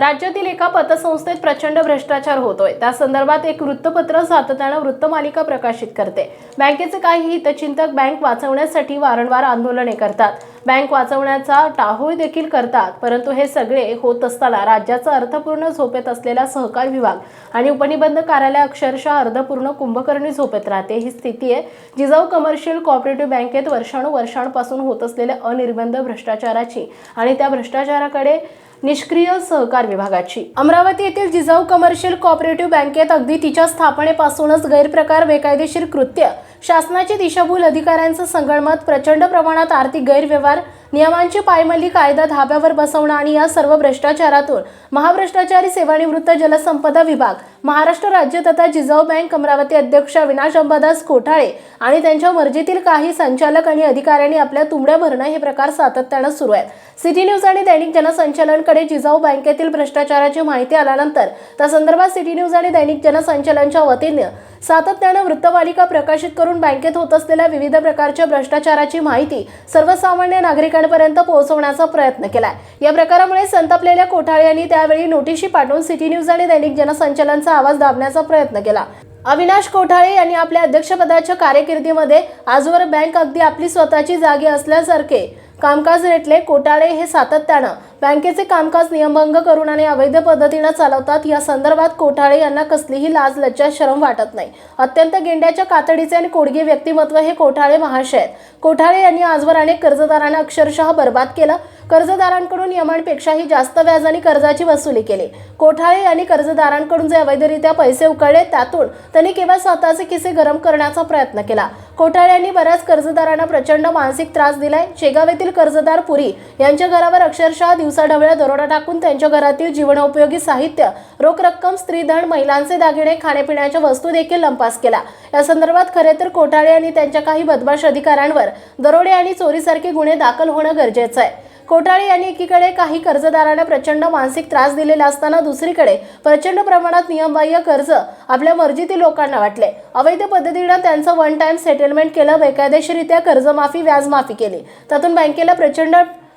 राज्यातील एका पतसंस्थेत प्रचंड भ्रष्टाचार होतोय. त्या संदर्भात एक वृत्तपत्र सातत्यानं वृत्तमालिका प्रकाशित करते. बँकेचे काही हितचिंतक बँक वाचवण्यासाठी वारंवार आंदोलने करतात. बँक वाचवण्याचा टाहोळ देखील करतात परंतु हे सगळे होत असताना राज्याचा अर्थपूर्ण झोपेत असलेला सहकार विभाग आणि उपनिबंध कार्यालय अक्षरशः अर्धपूर्ण कुंभकर्णी झोपेत राहते. ही स्थिती आहे जिजाऊ कमर्शियल कॉपरेटिव्ह बँकेत वर्षानुवर्षांपासून होत असलेल्या अनिर्बंध भ्रष्टाचाराची आणि त्या भ्रष्टाचाराकडे निष्क्रिय सहकार विभागाची. अमरावती येथील जिजाऊ कमर्शियल कोऑपरेटिव्ह बँकेत अगदी तिच्या स्थापनेपासूनच गैरप्रकार बेकायदेशीर कृत्य शासनाची दिशाभूल अधिकाऱ्यांचं संगणमत प्रचंड प्रमाणात आर्थिक गैरव्यवहार नियमांची पायमल्ली कायदा धाब्यावर बसवणं आणि या सर्व भ्रष्टाचारातून महाभ्रष्टाचारी सेवानिवृत्त जलसंपदा विभाग महाराष्ट्र राज्य तथा जिजाऊ बँक अमरावती अध्यक्ष अविनाश अंबादास कोठाळे आणि त्यांच्या मर्जीतील काही संचालक आणि अधिकाऱ्यांनी आपल्या तुंबड्या भरणं हे प्रकार सातत्यानं सुरू आहेत. सिटी न्यूज आणि दैनिक जनसंचालनकडे जिजाऊ बँकेतील भ्रष्टाचाराची माहिती आल्यानंतर त्या संदर्भात सिटी न्यूज आणि दैनिक जनसंचालनच्या वतीनं सातत्यानं वृत्तमालिका प्रकाशित करून बँकेत होत असलेल्या विविध प्रकारच्या भ्रष्टाचाराची माहिती सर्वसामान्य नागरिकांपर्यंत पोहोचवण्याचा प्रयत्न केलाय. या प्रकारामुळे संतापलेल्या कोठाळे यांनी त्यावेळी नोटिशी पाठवून सिटी न्यूज आणि दैनिक जनसंचलनचा आवाज दाबण्याचा प्रयत्न केला. अविनाश कोठाळे यांनी आपल्या अध्यक्षपदाच्या कार्यकिर्दीमध्ये आजवर बँक अगदी आपली स्वतःची जागी असल्यासारखे कामकाज रेटले कोटाळे हे सातत्यानं बँकेचे कामकाज नियमभंग करून आणि अवैध पद्धतीनं चालवतात. या संदर्भात कोठाळे यांना कसलीही लाज लज्जा शरम वाटत नाही. अत्यंत गेंड्याच्या कातडीचे आणि कोडगे व्यक्तिमत्व हे कोठाळे महाशय आहेत. कोठाळे यांनी आजवर अनेक कर्जदारांना अक्षरशः बर्बाद केलं. कर्जदारांकडून नियमांपेक्षाही जास्त व्याजाने कर्जाची वसुली केली. कोठाळे यांनी कर्जदारांकडून जे अवैधरित्या पैसे उकळले त्यातून त्यांनी केवळ स्वतःचे किसे गरम करण्याचा प्रयत्न केला. कोठाळे यांनी बऱ्याच कर्जदारांना प्रचंड मानसिक त्रास दिलाय. शेगाव येथील कर्जदार पुरी यांच्या घरावर अक्षरशः दिवसाढवळ्या दरोडा टाकून त्यांच्या घरातील जीवनोपयोगी साहित्य रोख रक्कम स्त्रीधन महिलांचे दागिने खाण्यापिण्याच्या वस्तू देखील लंपास केला. या संदर्भात खरे तर कोठाळे यांनी त्यांच्या काही बदमाश अधिकाऱ्यांवर दरोडे आणि चोरीसारखे गुन्हे दाखल होणं गरजेचं आहे. कोठाळे यांनी एकीकडे काही कर्जदारांना प्रचंड मानसिक त्रास दिलेला असताना दुसरीकडे प्रचंड प्रमाणात नियमबाह्य कर्ज आपल्या मर्जीतील लोकांना वाटले. अवैध पद्धतीनं त्यांचं वन टाइम सेटलमेंट केलं बेकायदेशीरित्या कर्जमाफी व्याजमाफी केली. त्यातून बँकेला प्रचंड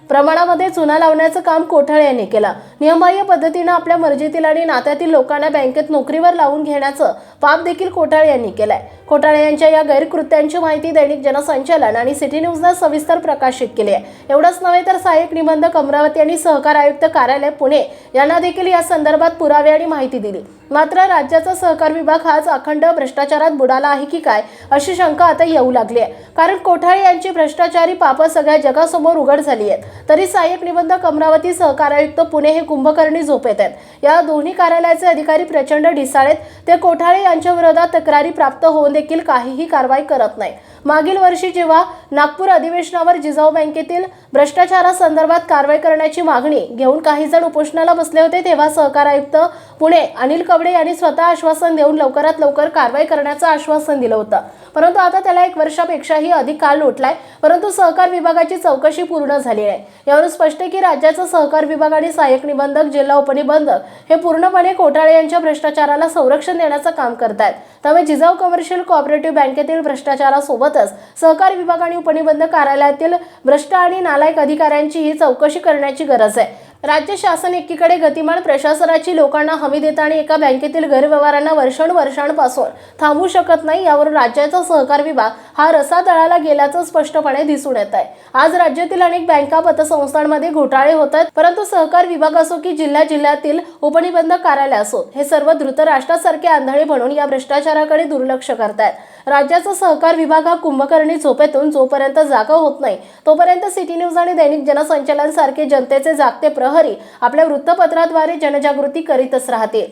प्रमाणामध्ये चुना लावण्याचं काम कोठाळे यांनी केलं. नियमबाह्य पद्धतीनं आपल्या मर्जीतील आणि नात्यातील लोकांना बँकेत नोकरीवर लावून घेण्याचं पाप देखील कोठाळे यांनी केलंय. कोठाळे यांच्या या गैरकृत्यांची माहिती दैनिक जनसंचालन आणि सिटी न्यूजनं सविस्तर प्रकाशित केली आहे एवढंच नव्हे तर सहाय्यक निबंधक अमरावती आणि सहकार आयुक्त कार्यालय पुणे यांना देखील या संदर्भात पुरावे आणि माहिती दिली. मात्र राज्याचा सहकार विभाग हाच अखंड भ्रष्टाचारात बुडाला आहे की काय अशी शंका आता येऊ लागली आहे. कारण कोठाळे यांची भ्रष्टाचारी पाप सगळ्या जगासमोर उघड झाली आहेत. तरी सहाय्यक निबंधक अमरावती सहकार आयुक्त पुणे हे कुंभकर्णी झोपेत आहेत. या दोन्ही कार्यालयाचे अधिकारी प्रचंड ढिसाळेत ते कोठाळे यांच्या विरोधात तक्रारी प्राप्त होऊन देखील काहीही कारवाई करत नाही. मागील वर्षी जेव्हा नागपूर अधिवेशनावर जिजाऊ बँकेतील भ्रष्टाचारासंदर्भात कारवाई करण्याची मागणी घेऊन काही जण उपोषणाला बसले होते तेव्हा सहकार आयुक्त पुणे अनिल कवडे यांनी स्वतः आश्वासन देऊन लवकरात लवकर कारवाई करण्याचं आश्वासन दिलं होतं. परंतु आता त्याला एक वर्षापेक्षाही अधिक काळ लोटलाय. परंतु सहकार विभागाची चौकशी पूर्ण झाली आहे. यावरून स्पष्ट आहे की राज्याचं सहकार विभाग आणि सहाय्यक निबंधक जिल्हा उपनिबंधक हे पूर्णपणे कोठाळे यांच्या भ्रष्टाचाराला संरक्षण देण्याचं काम करतायत. त्यामुळे जिजाऊ कमर्शियल कोऑपरेटिव्ह बँकेतील भ्रष्टाचारासोबतच सहकार विभाग आणि उपनिबंधक कार्यालयातील भ्रष्ट आणि नालायक अधिकाऱ्यांची ही चौकशी करण्याची गरज आहे. राज्य शासन एकीकडे गतिमान प्रशासनाची लोकांना हमी देताना आणि एका बँकेतील गैरव्यवहारांना वर्षानुवर्षांपासून थांबू शकत नाही यावर राज्याचा सहकार विभाग हा रसा तळाला गेल्याचं स्पष्टपणे दिसून येत आहे. आज राज्यातील अनेक बँका पतसंस्थांमध्ये घोटाळे होत आहेत परंतु सहकार विभाग असो की जिल्ह्या जिल्ह्यातील उपनिबंधक कार्यालय असो हे सर्व धृतराष्ट्रासारखे आंधळे म्हणून या भ्रष्टाचाराकडे दुर्लक्ष करतायत. राज्याचा सहकार विभाग हा कुंभकर्णी झोपेतून जोपर्यंत जागा होत नाही तोपर्यंत सिटी न्यूज आणि दैनिक जनसंचलन सारखे जनतेचे जागते प्रहरी आपल्या वृत्तपत्राद्वारे जनजागृती करीतच राहतील.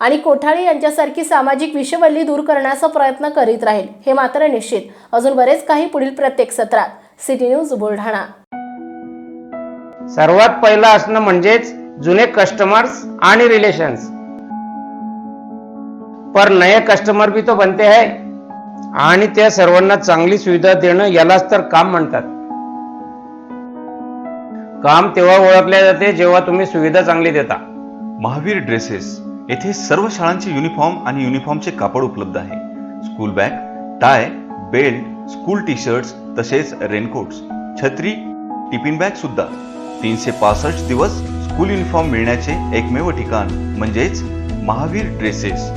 आणि कोठाळे यांच्यासारखी सामाजिक विषवल्ली दूर करण्याचा प्रयत्न करीत राहील हे मात्र निश्चित. अजून बरेच काही पुढील प्रत्येक सत्रात. City news Buldhana. सर्वात पहिलं असणं म्हणजेच जुने कस्टमर्स आणि रिलेशन्स पर नए कस्टमर भी तो बनते हैं. आणि त्या सर्वांना चांगली सुविधा देणं यालाच तर काम म्हणतात. काम तेव्हा ओळखले जाते जेव्हा तुम्ही सुविधा चांगली देता. महावीर ड्रेसेस येथे सर्व शाळांचे युनिफॉर्म आणि युनिफॉर्मचे कापड उपलब्ध आहे. School bag tie belt school T shirts तसेच रेनकोट्स छत्री टिफिन बॅग सुद्धा. तीनशे पासष्ट दिवस स्कूल युनिफॉर्म मिळण्याचे एकमेव ठिकाण म्हणजेच महावीर ड्रेसेस.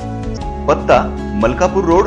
पत्ता मलकापूर रोड